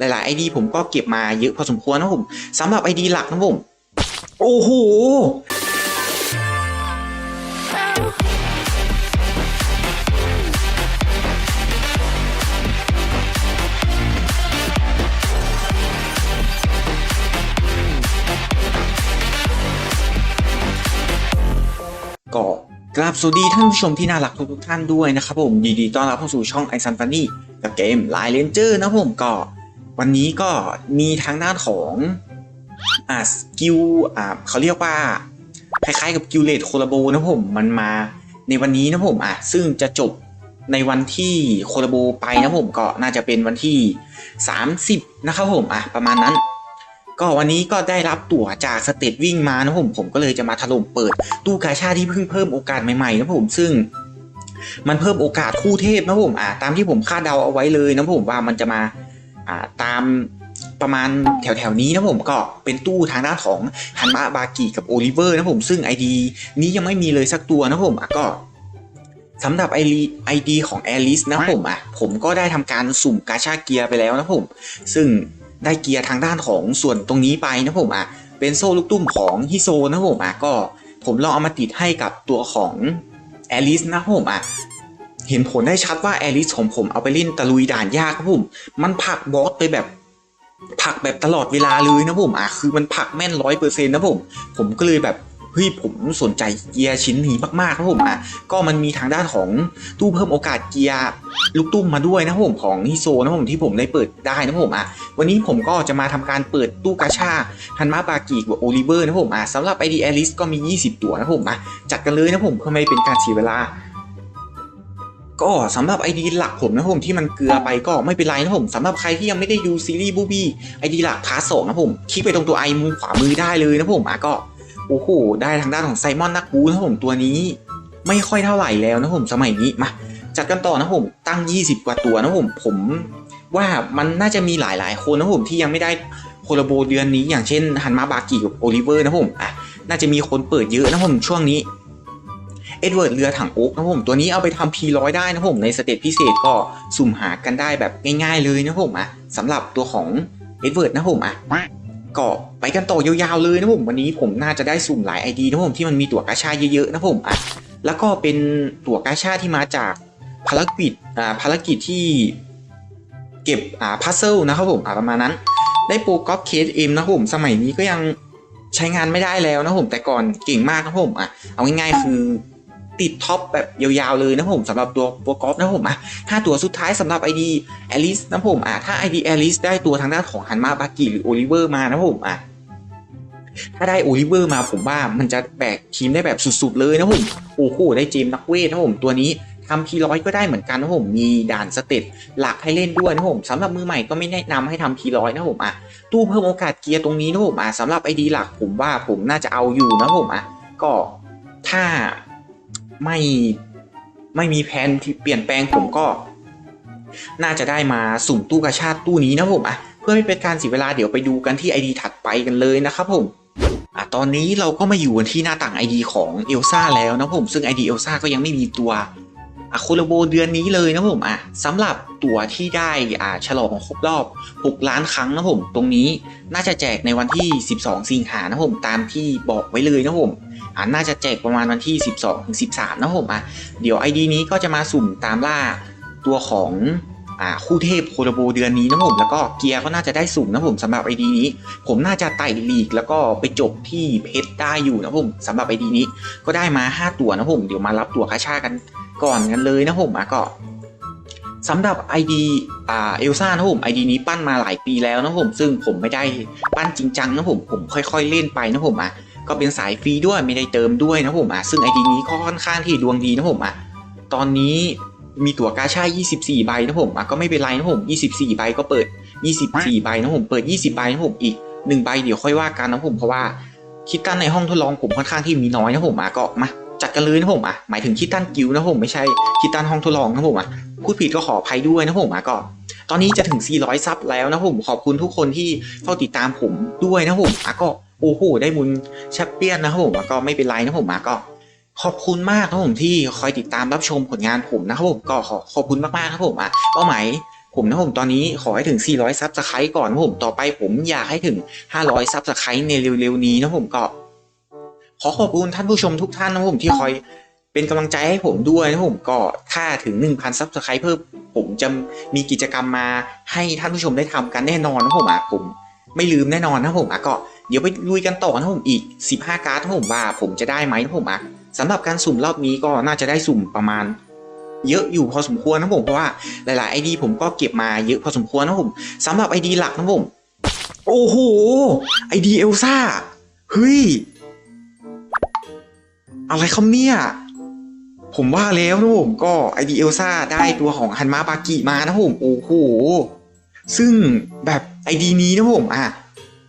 หลายๆ ID ผมก็เก็บมาเยอะพอสมควรนะผมสำหรับ ID หลักนะผม โอ้โหก็กราบสวัสดีท่านผู้ชมที่น่ารักทุกท่านด้วยนะครับผมยินดีต้อนรับเข้าสู่ช่องไอซันฟันนี่กับเกมไลน์เลนเจอร์นะผมก็ วันนี้ก็มีทางด้านของอ่าสกิลอ่าเขาเรียกว่าคล้ายๆกับกิลเลตโคลาโบนะผมมันมาในวันนี้นะผมอะซึ่งจะจบในวันที่โคลาโบไปนะผมก็น่าจะเป็นวันที่ 30 นะครับผมอะประมาณนั้น ก็วันนี้ก็ได้รับตั๋วจากสเตทวิ่งมานะผมผมก็เลยจะมาถล่มเปิดตู้กาชาที่เพิ่งเพิ่มโอกาสใหม่ๆนะผมซึ่งมันเพิ่มโอกาสคู่เทพนะผมอ่าตามที่ผมคาดเดาเอาไว้เลยนะผมว่ามันจะมา ตามประมาณแถวๆนี้นะผมก็เป็นตู้ทางด้านของฮันมะบากิกับโอลิเวอร์นะผมซึ่ง ID นี้ยังไม่มีเลยสักตัวนะผมก็สำหรับไอดีไอดีของแอลิสนะผมอะผมก็ได้ทำการสุ่มกาชาเกียร์ไปแล้วนะผม ซึ่งได้เกียร์ทางด้านของส่วนตรงนี้ไปนะผมอะเป็นโซ่ลูกตุ้มของฮิโซนะผมอะก็ผมลองเอามาติดให้กับตัวของแอลิสนะผมอะ เห็นผลได้ชัดว่าแอลิสของผมเอาไปเล่นตะลุยด่านยากครับผมมันผักบอสไปแบบผักแบบตลอดเวลาเลยนะผมอะคือมันผักแม่นร้อยเปอร์เซ็นต์นะผม ผมก็เลยแบบเฮ้ยผมสนใจเกียร์ชิ้นนี้มากๆครับผมอะก็มันมีทางด้านของตู้เพิ่มโอกาสเกียร์ลูกตุ้มมาด้วยนะผมของฮิโซนะผมที่ผมได้เปิดได้นะผมอะวันนี้ผมก็จะมาทำการเปิดตู้กาชาฮันมาบากิกับโอลิเวอร์นะผมอะสำหรับ ID a l i c e ก็มี 20 ตัวนะผมอะจัดกันเลยนะผมเพื่อไม่เป็นการเสียเวลา ก็สำหรับ ID หลักผมนะผมที่มันเกลือไปก็ไม่เป็นไรนะผมสำหรับใครที่ยังไม่ได้ดูซีรีส์บูบี้ ID หลักพาร์ทสองนะผมคลิกไปตรงตัวไอมุมขวามือได้เลยนะผมอะก็โอ้โหได้ทางด้านของไซมอนนักบูนะผมตัวนี้ ไม่ค่อยเท่าไหร่แล้วนะผมสมัยนี้มาจัดกันต่อนะผมตั้ง 20 กว่าตัวนะผมผมว่ามันน่าจะมีหลายๆ คนนะผมที่ยังไม่ได้โคลโบเดือนนี้อย่างเช่นฮันมาบากิกับโอลิเวอร์นะผมอะน่าจะมีคนเปิดเยอะนะผมช่วงนี้ เอ็ดเวิร์ดเรือถังโอ๊กนะผมตัวนี้เอาไปทำ P100 ได้นะผมในสเตจพิเศษก็สุ่มหากันได้แบบง่ายๆเลยนะผมอะสำหรับตัวของเอ็ดเวิร์ดนะผมอะก็ไปกันต่อยาวๆเลยนะผมวันนี้ผมน่าจะได้สุ่มหลาย ID นะผมที่มันมีตัวกาชาเยอะๆนะผมอะแล้วก็เป็นตัวกาชาที่มาจากภารกิจอ่าภารกิจที่เก็บอ่าพัซเซิลนะครับผมอ่าประมาณนั้น ได้โปรกอฟเคสเอ็มนะผมสมัยนี้ก็ยังใช้งานไม่ได้แล้วนะผมแต่ก่อนเก่งมากนะผมอะเอาง่ายๆคือ ติดท็อปแบบยาวๆเลยนะผมสำหรับตัวโปรกอล์ฟนะผมอะห้าตัวสุดท้ายสำหรับ ID แอลิสนะผมอะถ้า ID แอลิสได้ตัวทางด้านของฮันมาบากิหรือโอลิเวอร์มานะผมอะถ้าได้โอลิเวอร์มาผมว่ามันจะแบกทีมได้แบบสุดๆเลยนะผมโอ้โหได้เจมส์นักเวทนะผมตัวนี้ทำพีร้อยก็ได้เหมือนกันนะผมมีด่านสเตตหลักให้เล่นด้วยนะผมสำหรับมือใหม่ก็ไม่แนะนำให้ทำพีร้อยนะผมอะตู้เพิ่มโอกาสเกียร์ตรงนี้นะผมอะสำหรับ ID หลักผมว่าผมน่าจะเอาอยู่นะผมอะก็ถ้า ไม่ไม่มีแผนที่เปลี่ยนแปลงผมก็ น่าจะได้มาสุ่มตู้กระชาติตู้นี้นะผมอะเพื่อไม่เป็นการเสียเวลาเดี๋ยวไปดูกันที่ ID ถัดไปกันเลยนะครับผมอะตอนนี้เราก็มาอยู่กันที่หน้าต่าง ID ของเอลซ่าแล้วนะผมซึ่ง ID เอลซ่าก็ยังไม่มีตัวอะโคโลโบเดือนนี้เลยนะผมอะสำหรับตัวที่ได้อ่าฉลองครบรอบ 6 ล้านครั้งนะผม ตรงนี้น่าจะแจกในวันที่ 12 สิงหานะผม ตามที่บอกไว้เลยนะผม น่าจะแจกประมาณวันที่ 12ถึง13 นะผมอะเดี๋ยว ID นี้ก็จะมาสุ่มตามล่าตัวของอ่าคู่เทพโคโรโบเดือนนี้นะผมแล้วก็เกียร์ก็น่าจะได้สุ่มนะผมสำหรับ ID นี้ ผมน่าจะไต่ลีก แล้วก็ไปจบที่เพชรได้อยู่นะผมสำหรับ ID นี้ก็ได้มา 5 ตัวนะผมเดี๋ยวมารับตัวคาชากันก่อนกันเลยนะผมอะก็สำหรับ ID อ่าเอลซ่านะผม ID นี้ปั้นมาหลายปีแล้วนะผมซึ่งผมไม่ได้ปั้นจริงจังนะผมผมค่อย ๆ เล่นไปนะผมอะ ก็เป็นสายฟรีด้วยไม่ได้เติมด้วยนะผมอะซึ่งไอดีนี้ค่อนข้างที่ดวงดีนะผมอะตอนนี้มีตั๋วกาชา24 ใบนะผมอะก็ไม่เป็นไรนะผม 24 ใบก็เปิด 24 ใบนะผมเปิด 20 ใบนะผมอีก 1 ใบเดี๋ยวค่อยว่ากันนะผมเพราะว่าคิดตันในห้องทดลองผมค่อนข้างที่มีน้อยนะผมอะก็มาจัดกันเลยนะผมอะหมายถึงคิดตันกิวนะผมไม่ใช่คิดตันห้องทดลองนะผมอะพูดผิดก็ขออภัยด้วยนะผมอะก็ ตอนนี้จะถึง 400 ซับแล้วนะผมขอบคุณทุกคนที่เฝ้าติดตามผมด้วยนะผมอะก็ โอ้โหได้บุญแชมเปี้ยนนะครับผมก็ไม่เป็นไรนะผมก็ขอบคุณมากครับผมที่คอยติดตามรับชมผลงานผมนะครับผมก็ขอขอบคุณมากๆครับผมอะเป้าหมายผมนะผมตอนนี้ขอให้ถึง 400ซับสไครต์ก่อนนะผมต่อไปผมอยากให้ถึง 500ซับสไครต์ในเร็วๆนี้นะผมก็ ขอขอบคุณท่านผู้ชมทุกท่านนะผมที่คอยเป็นกำลังใจให้ผมด้วยนะผมก็ถ้าถึง 1,000ซับสไครต์เพิ่มผมจะมีกิจกรรมมาให้ท่านผู้ชมได้ทำกันแน่นอนนะผมอะผม ไม่ลืมแน่นอนนะผมอะก็เดี๋ยวไปลุยกันต่อนะผมอีก 15 การ์ดนะผมว่าผมจะได้ไหมนะผมอะสำหรับการสุ่มรอบนี้ก็น่าจะได้สุ่มประมาณ เยอะอยู่พอสมควรนะผมเพราะว่าหลาย ๆ ID ผมก็เก็บมาเยอะพอสมควรนะผมสำหรับ ID หลักนะผมโอ้โห ID เอลซ่าเฮ้ยอะไรครับเนี่ยผมว่าแล้วนะผมก็ ID เอลซ่าได้ตัวของฮันมาบากิมานะผมโอ้โหซึ่งแบบ ID นี้นะผมอะ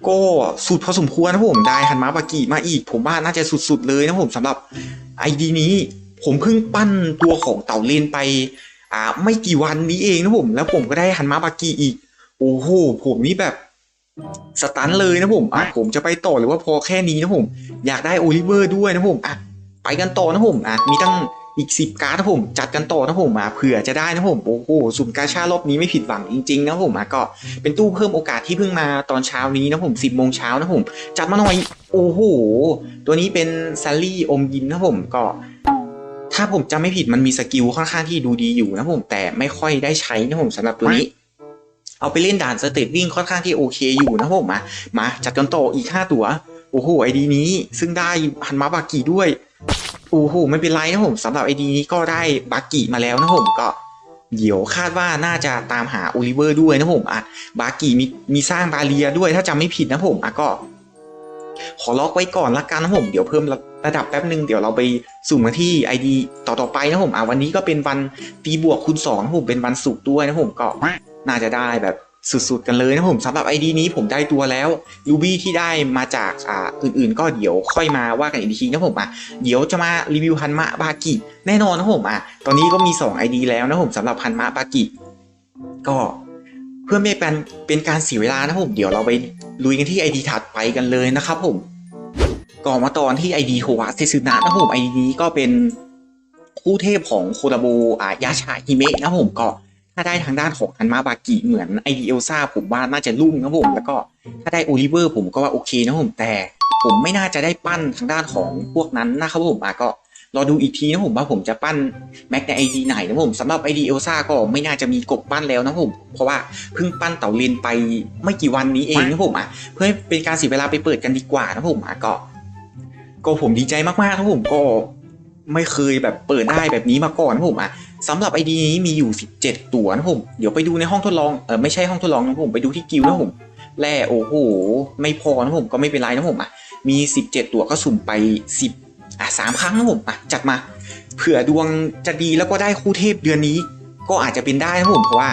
ก็สุดพอสมควรนะผมได้ฮันมาบากิมาอีก ผมว่าน่าจะสุดๆเลยนะผมสำหรับ ID นี้ผมเพิ่งปั้นตัวของเต่าเลนไป อ่า ไม่กี่วันนี้เองนะผม แล้วผมก็ได้ฮันมาบากิอีก โอ้โห ผมนี่แบบสตันเลยนะผมอะผมจะไปต่อหรือว่าพอแค่นี้นะผม อยากได้โอลิเวอร์ด้วยนะผมอะไปกันต่อนะผมอะมีตั้ง อีกสิบการ์ดนะผมจัดกันต่อนะผมอะเผื่อจะได้นะผมโอ้โหสุ่มกาชารอบนี้ไม่ผิดหวังจริงๆนะผมก็เป็นตู้เพิ่มโอกาสที่เพิ่งมาตอนเช้านี้นะผมสิบโมงเช้านะผมจัดมาหน่อยโอ้โหตัวนี้เป็นซัลลี่อมยิ้มนะผมก็ถ้าผมจำไม่ผิดมันมีสกิลค่อนข้างที่ดูดีอยู่นะผมแต่ไม่ค่อยได้ใช้นะผมสำหรับตัวนี้ เอาไปเล่นด่านสเตตวิ่งค่อนข้างที่โอเคอยู่นะผมมามาจัดกันต่ออีก 5 ตัว โอ้โหไอดีนี้ ซึ่งได้ฮันมาบากิด้วย โอ้โหไม่เป็นไรนะผมสำหรับไอดีนี้ก็ได้บากิมาแล้วนะผมก็เดี๋ยวคาดว่าน่าจะตามหาโอลิเวอร์ด้วยนะผมอะบากิมีมีสร้างบาเรียด้วยถ้าจำไม่ผิดนะผมอะก็ ขอล็อกไว้ก่อนละกันนะผม เดี๋ยวเพิ่มระดับแป๊บนึงเดี๋ยวเราไปสุ่มกันที่ ID ต่อต่อไปนะผมอะวันนี้ก็เป็นวันตีบวกคูณสองนะผมเป็นวันศุกร์ด้วยนะผมก็น่าจะได้แบบ สุดๆกันเลยนะผมสำหรับ ID นี้ผมได้ตัวแล้วรูบี้ที่ได้มาจากอ่าอื่นๆ ก็เดี๋ยวค่อยมาว่ากันอีกทีนะผมอะเดี๋ยวจะมารีวิวฮันมะบากิแน่นอนนะผมอะตอนนี้ก็มี 2 ID แล้วนะผมสำหรับฮันมะบากิก็เพื่อไม่เป็นเป็นการเสียเวลานะผมเดี๋ยวเราไปลุยกันที่ ID ถัดไปกันเลยนะครับผมก่อนมาตอนที่ ID โฮวาเซซึนะนะผม ID นี้ก็เป็นคู่เทพของโคดาโบอายาชาฮิเมะนะผมก็าได้ทางด้านของอันมาบากิเหมือนไอเดียลซาผมว่าน่าจะรุ่งนะผม แล้วก็ถ้าได้โอลิเวอร์ผมก็ว่าโอเคนะผมแต่ผมไม่น่าจะได้ปั้นทางด้านของพวกนั้นนะครับผมอะก็รอดูอีกทีนะผมว่าผมจะปั้นแม็กในไอดีไหนนะผมสำหรับไอดีเอลซ่าก็ไม่น่าจะมีกบปั้นแล้วนะผมเพราะว่าเพิ่งปั้นเต่าเลนไปไม่กี่วันนี้เองนะผมอะเพื่อเป็นการเสียเวลาไปเปิดกันดีกว่านะผมอะก็ก็ผมดีใจมากๆนะผมก็ไม่เคยแบบเปิดได้แบบนี้มาก่อนนะผมอะ สำหรับไอดีนี้มีอยู่ 17 ตัวนะผม เดี๋ยวไปดูในห้องทดลอง เออไม่ใช่ห้องทดลองนะผม ไปดูที่กิลนะผม แร่โอ้โห ไม่พอนะผมก็ไม่เป็นไรนะผมอะ มี 17 ตัวก็สุ่มไป 10 อะสามครั้งนะผมอะจัดมา เผื่อดวงจะดีแล้วก็ได้คู่เทพเดือนนี้ ก็อาจจะเป็นได้นะผมเพราะว่า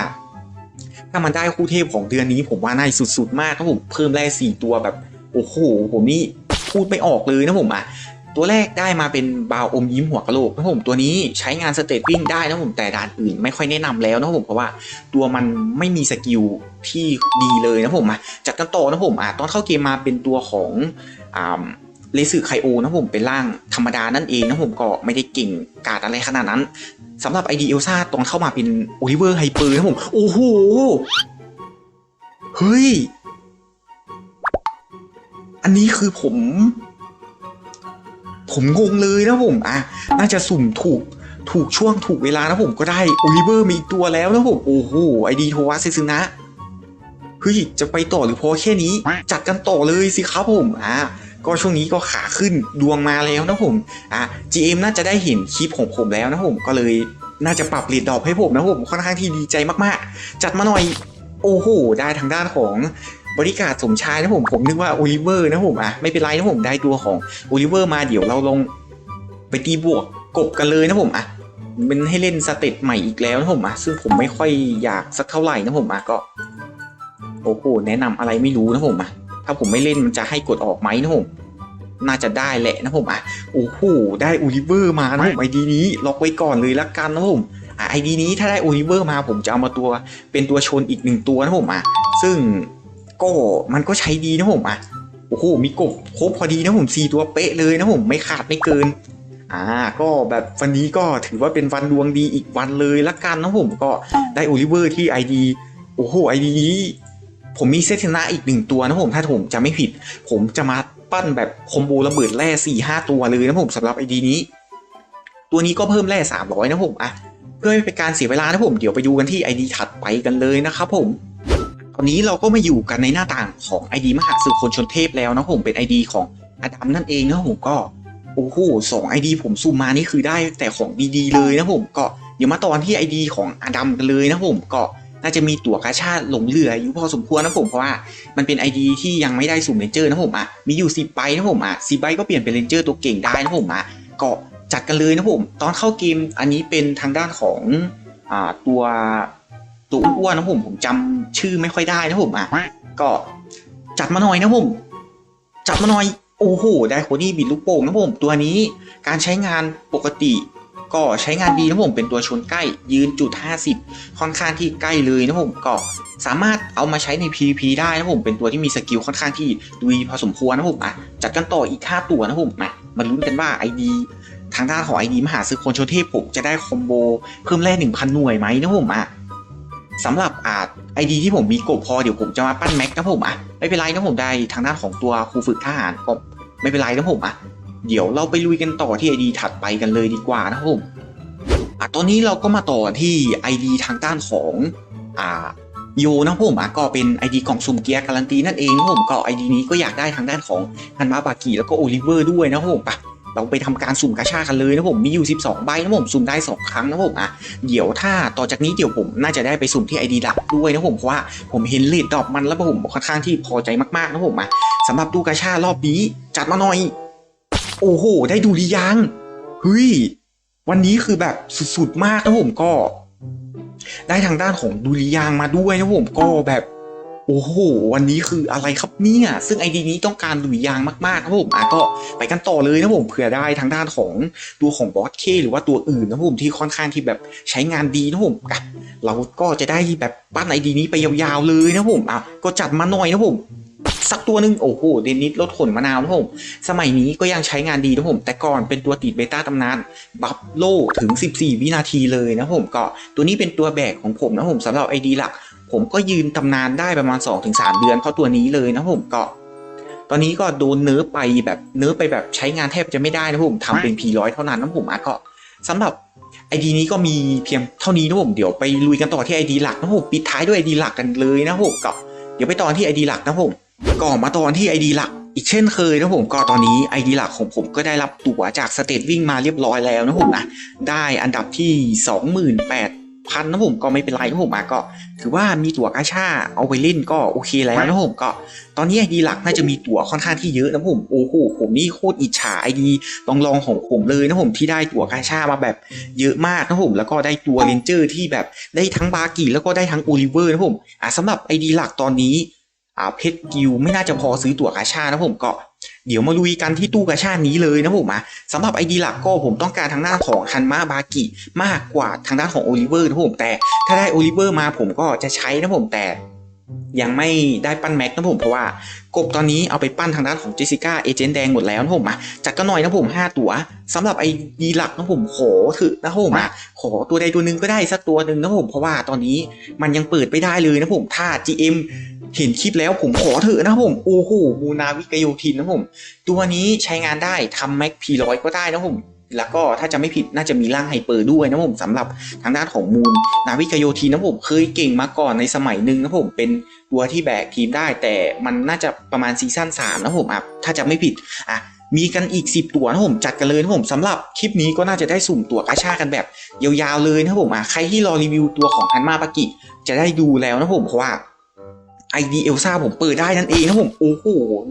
ถ้ามันได้คู่เทพของเดือนนี้ ผมว่าน่าสุดๆมากครับผม เพิ่มแร่สี่ตัวแบบ โอ้โห ผมนี่พูดไม่ออกเลยนะผมอะ ตัวแรกได้มาเป็นบาวอมยิ้มหัวกะโหลกนะผมตัวนี้ใช้งานสเตตวิ่งได้นะผมแต่ด่านอื่นไม่ค่อยแนะนำแล้วนะผมเพราะว่าตัวมันไม่มีสกิลที่ดีเลยนะผมมาจัดกันต่อนะผมอะตอนเข้าเกมมาเป็นตัวของอ่าเลสึไคโอนะผมเป็นร่างธรรมดานั่นเองนะผมก็ไม่ได้เก่งกาดอะไรขนาดนั้นสำหรับไอเดีเอลซาตอนเข้ามาเป็นโอลิเวอร์ไฮเปอร์นะผมโอ้โหเฮ้ย อันนี้คือผม ผมงงเลยนะผมอะน่าจะสุ่มถูกถูกช่วงถูกเวลานะผมก็ได้โอลิเวอร์มีอีกตัวแล้วนะผมโอ้โหไอดีโทวาเซซึนะเฮ้ยจะไปต่อหรือพอแค่นี้ จัดกันต่อเลยสิครับผมอะก็ช่วงนี้ก็ขาขึ้นดวงมาแล้วนะผมอะ GM น่าจะได้เห็นคลิปของผมแล้วนะผมก็เลยน่าจะปรับเรทดรอปให้ผมนะผมค่อนข้างที่ดีใจมากๆ จัดมาหน่อยโอ้โหได้ทางด้านของ บริการสมชายนะผมผมนึกว่าโอลิเวอร์นะผมอะไม่เป็นไรนะผมได้ตัวของโอลิเวอร์มาเดี๋ยวเราลงไปตีบวกกบกันเลยนะผมอะมันให้เล่นสเตตใหม่อีกแล้วนะผมอะซึ่งผมไม่ค่อยอยากสักเท่าไหร่นะผมอะก็โอ้โหแนะนำอะไรไม่รู้นะผมอะถ้าผมไม่เล่นมันจะให้กดออกไหมนะผมน่าจะได้แหละนะผมอะโอ้โหได้โอลิเวอร์มานะผมไอดีนี้ล็อกไว้ก่อนเลยละกันนะผมอะไอดีนี้ถ้าได้โอลิเวอร์มาผมจะเอามาตัวเป็นตัวชนอีกหนึ่งตัวนะผมอะซึ่ง ก็มันก็ใช้ดีนะผมอะโอ้โหมีกบครบพอดีนะผมสี่ตัวเป๊ะเลยนะผมไม่ขาดไม่เกิน อ่า ก็แบบวันนี้ก็ถือว่าเป็นวันดวงดีอีกวันเลยละกันนะผมก็ได้โอลิเวอร์ที่ ID โอ้โหไอดีนี้ผมมีเซตชนะอีกหนึ่งตัวนะผมถ้าผมจะไม่ผิด ผมจะมาปั้นแบบคอมโบระเบิดแร่สี่ห้าตัวเลยนะผมสำหรับไอดีนี้ ตัวนี้ก็เพิ่มแร่สามร้อยนะผมอะเพื่อไม่เป็นการเสียเวลานะผมเดี๋ยวไปดูกันที่ไอดีถัดไปกันเลยนะครับผม อนนี้เราก็มาอยู่กันในหน้าต่างของ ID มหาศึกคนชนเทพแล้วนะผมเป็น ID ของอดัมนั่นเองนะผมก็โอ้โหสอง ID ผมซูมมานี่คือได้แต่ของดีๆเลยนะผมก็เดี๋ยวมาตอนที่ ID ของอดัมกันเลยนะผมก็น่าจะมีตั๋วกาชาหลงเหลืออยู่พอสมควรนะผมเพราะว่ามันเป็น ID ที่ยังไม่ได้สุ่มเลนเจอร์นะผมอะมีอยู่10ใบนะผมอะ10ใบก็เปลี่ยนเป็นเลนเจอร์ตัวเก่งได้นะผมอะก็จัดกันเลยนะผม ตอนเข้าเกมอันนี้เป็นทางด้านของอ่าตัว ตัวอ้วนๆนะผมผมจำชื่อไม่ค่อยได้นะผมอะก็จัดมาหน่อยนะผมจัดมาหน่อยโอ้โหได้โคนี่บิดลูกโป่งนะผมตัวนี้การใช้งานปกติ ก็ใช้งานดีนะผมเป็นตัวชนใกล้ยืนจุด 50 ค่อนข้างที่ใกล้เลยนะผมก็สามารถเอามาใช้ใน PVP ได้นะผมเป็นตัวที่มีสกิลค่อนข้างที่ดีพอสมควรนะผมอะจัดกันต่ออีก 5 ตัวนะผมมามาลุ้นกันว่า ID ทางด้านของ ID มหาซื้อคนชนเทพผมจะได้คอมโบเพิ่มแร่1,000 หน่วยไหมนะผมอะ สำหรับอาจไอดีที่ผมมีกบพอเดี๋ยวผมจะมาปั้นแม็กนะผมอะไม่เป็นไรนะผมได้ทางด้านของตัวครูฝึกทหารก็ไม่เป็นไรนะผมอะเดี๋ยวเราไปลุยกันต่อที่ไอดีถัดไปกันเลยดีกว่านะผมอะตอนนี้เราก็มาต่อที่ไอดีทางด้านของอ่าโยนะผมอะก็เป็นไอดีกล่องสุ่มเกียร์การันตีนั่นเองนะผมก็ไอดีนี้ก็อยากได้ทางด้านของฮันมาบากิแล้วก็โอลิเวอร์ด้วยนะผมปะ เราไปทำการสุ่มกาชากันเลยนะผมมีอยู่ 12 ใบนะผมสุ่มได้ 2 ครั้งนะผมอะเดี๋ยวถ้าต่อจากนี้เดี๋ยวผมน่าจะได้ไปสุ่มที่ไอดีหลักด้วยนะผมเพราะว่าผมเห็นเลดดรอปมันแล้วผมค่อนข้างที่พอใจมากๆนะผมอะสำหรับตู้กาชารอบนี้จัดมาหน่อย โอ้โห ได้ดูหรือยังเฮ้ยวันนี้คือแบบสุดๆมากนะผมก็ ได้ทางด้านของดูริยางมาด้วยนะผมก็แบบ โอ้โห วันนี้คืออะไรครับเนี่ย ซึ่งไอดีนี้ต้องการดุริยางมากๆนะผมอะก็ไปกันต่อเลยนะผมเผื่อได้ทางด้านของตัวของบอสเคหรือว่าตัวอื่นนะผมที่ค่อนข้างที่แบบใช้งานดีนะผมอะเราก็จะได้แบบปั้นไอดีนี้ไปยาวๆเลยนะผมอะก็จัดมาหน่อยนะผมสักตัวหนึ่งโอ้โหเดนิสลดขนมะนาวนะผม สมัยนี้ก็ยังใช้งานดีนะผม แต่ก่อนเป็นตัวติดเบต้าตำนาน บัฟโลถึง 14 วินาทีเลยนะผมก็ตัวนี้เป็นตัวแบกของผมนะผมสำหรับไอดีหลัก ผมก็ยืนตำนานได้ประมาณ 2-3 เดือนเพราะตัวนี้เลยนะผมก็ตอนนี้ก็โดนเนื้อไปแบบเนื้อไปแบบใช้งานแทบจะไม่ได้นะผมทำเป็น P100 เท่านั้นนะผมอะก็สำหรับไอดีนี้ก็มีเพียงเท่านี้นะผมเดี๋ยวไปลุยกันต่อที่ไอดีหลักนะผมปิดท้ายด้วยไอดีหลักกันเลยนะผมก็เดี๋ยวไปต่อที่ไอดีหลักนะผมก่อนมาตอนที่ไอดีหลัก อีกเช่นเคยนะผมก็ตอนนี้ไอดีหลักของผมก็ได้รับตั๋วจากสเตทวิ่งมาเรียบร้อยแล้วนะผมนะได้อันดับที่ 28,000นะผมก็ไม่เป็นไรนะผมอะก็ ถือว่ามีตั๋วกาชาเอาไปเล่นก็โอเคแล้วนะผมก็ ตอนนี้ไอดีหลักน่าจะมีตั๋วค่อนข้างที่เยอะนะผมโอ้โหผมนี่โคตรอิจฉาไอดีลองลองของผมเลยนะผมที่ได้ตั๋วกาชามาแบบเยอะมากนะผมแล้วก็ได้ตัวเรนเจอร์ที่แบบได้ทั้งบากิแล้วก็ได้ทั้งโอลิเวอร์นะผมอะสำหรับไอดีหลักตอนนี้อ่าเพชรกิวไม่น่าจะพอซื้อตั๋วกาชานะผมก็ เดี๋ยวมาลุยกันที่ตู้กาชานี้เลยนะผมอะสำหรับไอดีหลักก็ผมต้องการทางด้านของฮันมาบากิมากกว่าทางด้านของโอลิเวอร์นะผมแต่ถ้าได้โอลิเวอร์มาผมก็จะใช้นะผมแต่ยังไม่ได้ปั้นแม็กนะผมเพราะว่ากบตอนนี้เอาไปปั้นทางด้านของเจสิก้าเอเจนต์แดงหมดแล้วนะผมอะจัดก็หน่อยนะผม 5 ตัวสำหรับไอดีหลักนะผมขอเถอะนะผมอะขอตัวใดตัวหนึ่งก็ได้สักตัวหนึ่งนะผมเพราะว่าตอนนี้มันยังเปิดไม่ได้เลยนะผมถ้า GM เห็นคลิปแล้วผมขอเถอะนะผมโอ้โหมูนาวิกโยทินนะผมตัวนี้ใช้งานได้ทำแม็กพีร้อยก็ได้นะผมแล้วก็ถ้าจะไม่ผิดน่าจะมีร่างไฮเปอร์ด้วยนะผมสำหรับทางด้านของมูลนาวิกโยทีนะผมเคยเก่งมาก่อนในสมัยหนึ่งนะผมเป็นตัวที่แบกทีมได้ แต่มันน่าจะประมาณซีซั่น3นะผมอะถ้าจะไม่ผิดอะมีกันอีก 10 ตัวนะผมจัดกันเลยนะผมสำหรับคลิปนี้ก็น่าจะได้สุ่มตัวกาชากันแบบยาวๆเลยนะผมอะใครที่รอรีวิวตัวของฮันมาปากิจะได้ดูแล้วนะผมเพราะว่า ไอดีเอลซ่าผมเปิดได้นั่นเองนะผมโอ้โห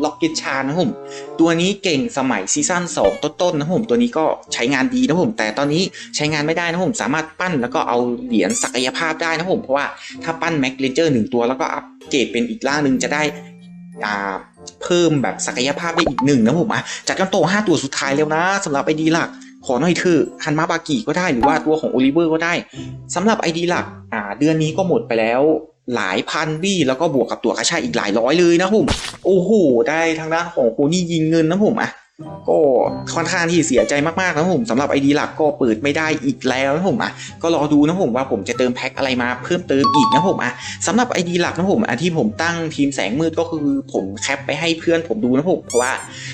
ล็อกเก็ตชานะผมตัวนี้เก่งสมัยซีซั่น2 ต้นๆนะผมตัวนี้ก็ใช้งานดีนะผมแต่ตอนนี้ใช้งานไม่ได้นะผมสามารถปั้นแล้วก็เอาเหรียญศักยภาพได้นะผมเพราะว่าถ้าปั้นแม็กเลนเจอร์หนึ่งตัวแล้วก็อัปเกรดเป็นอีกล่างหนึ่งจะได้อ่าเพิ่มแบบศักยภาพได้อีกหนึ่งนะผมอะจัดกันโตห้าตัวสุดท้ายแล้วนะสำหรับไอดีหลักขอหน่อยเถอะฮันมาบากิก็ได้หรือว่าตัวของโอลิเวอร์ก็ได้สำหรับไอดีหลักอ่าเดือนนี้ก็หมดไปแล้ว หลายพันวี่แล้วก็บวกกับตัวกระชาอีกหลายร้อยเลยนะผมโอ้โหได้ทางด้านของโคนี่ยิงเงินนะผมอะก็ค่อนข้างที่เสียใจมากๆนะผมสำหรับไอดีหลักก็เปิดไม่ได้อีกแล้วนะผมอะก็รอดูนะผมว่าผมจะเติมแพ็คอะไรมาเพิ่มเติมอีกนะผมอะสำหรับไอดีหลักนะผมอันที่ผมตั้งทีมแสงมืดก็คือผมแคปไปให้เพื่อนผมดูนะผมเพราะว่า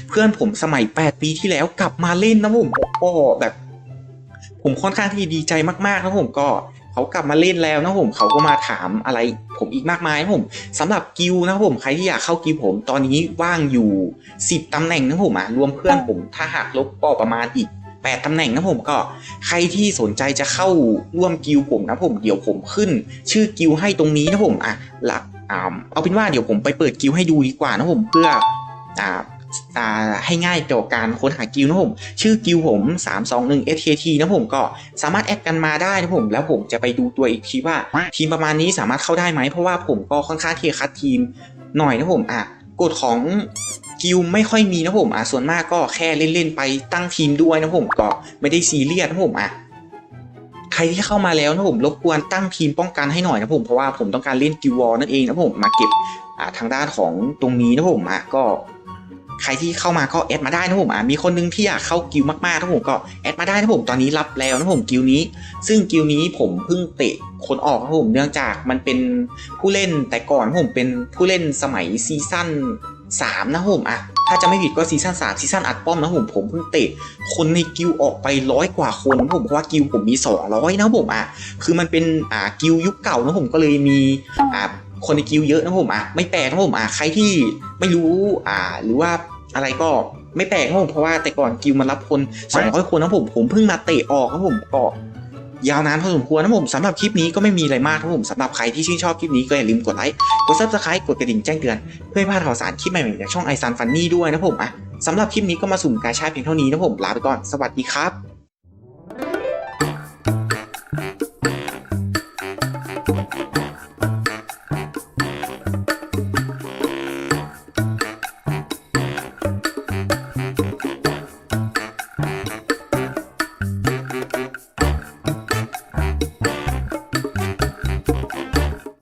เพื่อนผมสมัย 8 ปีที่แล้วกลับมาเล่นนะผมก็แบบผมค่อนข้างที่ดีใจมากๆนะผมก็ เขากลับมาเล่นแล้วนะผมเขาก็มาถามอะไรผมอีกมากมายนะผมสำหรับกิลนะผมใครที่อยากเข้ากิลผมตอนนี้ว่างอยู่ 10ตำแหน่งนะผมอะรวมเพื่อนผมถ้าหากลบก็ประมาณอีก8ตำแหน่งนะผมก็ใครที่สนใจจะเข้าร่วมกิลผมนะผมเดี๋ยวผมขึ้น ชื่อกิลให้ตรงนี้นะผมอะหลักเอาเป็นว่าเดี๋ยวผมไปเปิดกิลให้ดูดีกว่านะผมเพื่ออ่า ให้ง่ายต่อการค้นหากิลนะผม ชื่อกิลผม 321 SKT นะผมก็สามารถแอดกันมาได้นะผมแล้วผมจะไปดูตัวอีกทีว่า ทีมประมาณนี้สามารถเข้าได้ไหมเพราะว่าผมก็ค่อนข้างที่จะคัดทีมหน่อยนะผมอะกฎของกิลไม่ค่อยมีนะผมอะส่วนมากก็แค่เล่นๆไปตั้งทีมด้วยนะผมก็ไม่ได้ซีเรียสนะผมอะใครที่เข้ามาแล้วนะผมรบกวนตั้งทีมป้องกันให้หน่อยนะผมเพราะว่าผมต้องการเล่นกิลวอลนั่นเองนะผมมาเก็บทางด้านของตรงนี้นะผมอะก็ ใครที่เข้ามาก็แอดมาได้นะผมอะมีคนนึงที่อยากเข้ากิลมากๆนะผมก็แอดมาได้นะผมตอนนี้รับแล้วนะผมกิลนี้ ซึ่งกิลนี้ผมเพิ่งเตะคนออกนะผมเนื่องจากมันเป็นผู้เล่นแต่ก่อนผมเป็นผู้เล่นสมัยซีซั่น3 นะผมอะถ้าจะไม่ผิดก็ซีซั่น3ซีซั่นอัดป้อมนะผมผมเพิ่งเตะคนในกิลออกไปร้อยกว่าคนนะผมเพราะว่ากิลผมมี 200 นะผมอะคือมันเป็นอ่ากิลยุคเก่านะผมก็เลยมีอ่าคนในกิลเยอะนะผมอะไม่แปลกนะผมอะใครที่ไม่รู้อ่าหรือว่า อะไรก็ไม่แปลกนะผมเพราะว่าแต่ก่อนกิลมันรับคน200คนนะผมผมเพิ่งมาเตะออกนะผมก็ยาวนานพอสมควรนะผมสำหรับคลิปนี้ก็ไม่มีอะไรมากนะผมสำหรับใครที่ชื่นชอบคลิปนี้ก็อย่าลืมกดไลค์กด subscribe กดกระดิ่งแจ้งเตือนเพื่อไม่พลาดข่าวสารคลิปใหม่ๆจากช่องไอซันฟันนี่ด้วยนะผมอะสำหรับคลิปนี้ก็มาสุ่มกาชาเพียงเท่านี้นะผมลาไปก่อนสวัสดีครับ